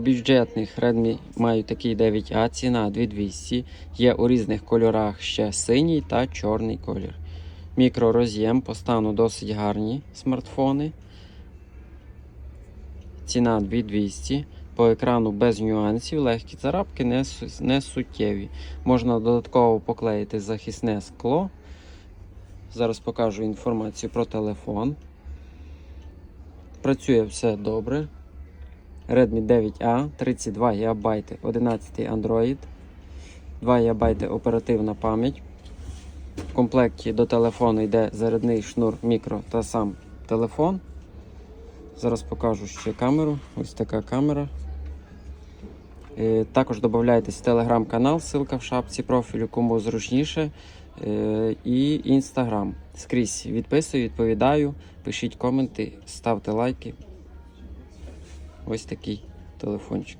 Бюджетних Redmi мають такий 9А, ціна 2200. Є у різних кольорах ще синій та чорний колір. Мікророз'єм по стану досить гарні смартфони. Ціна 2200. По екрану без нюансів, легкі царапки не, не суттєві. Можна додатково поклеїти захисне скло. Зараз покажу інформацію про телефон. Працює все добре. Redmi 9A, 32 ГБ, 11 Android, 2 ГБ оперативна пам'ять. В комплекті до телефону йде зарядний шнур мікро та сам телефон. Зараз покажу ще камеру. Ось така камера. Е, Також додайтесь в телеграм-канал, ссылка в шапці профілю, кому зручніше. Е, І інстаграм. Скрізь відписую, відповідаю, пишіть коменти, ставте лайки. Ось такий телефончик.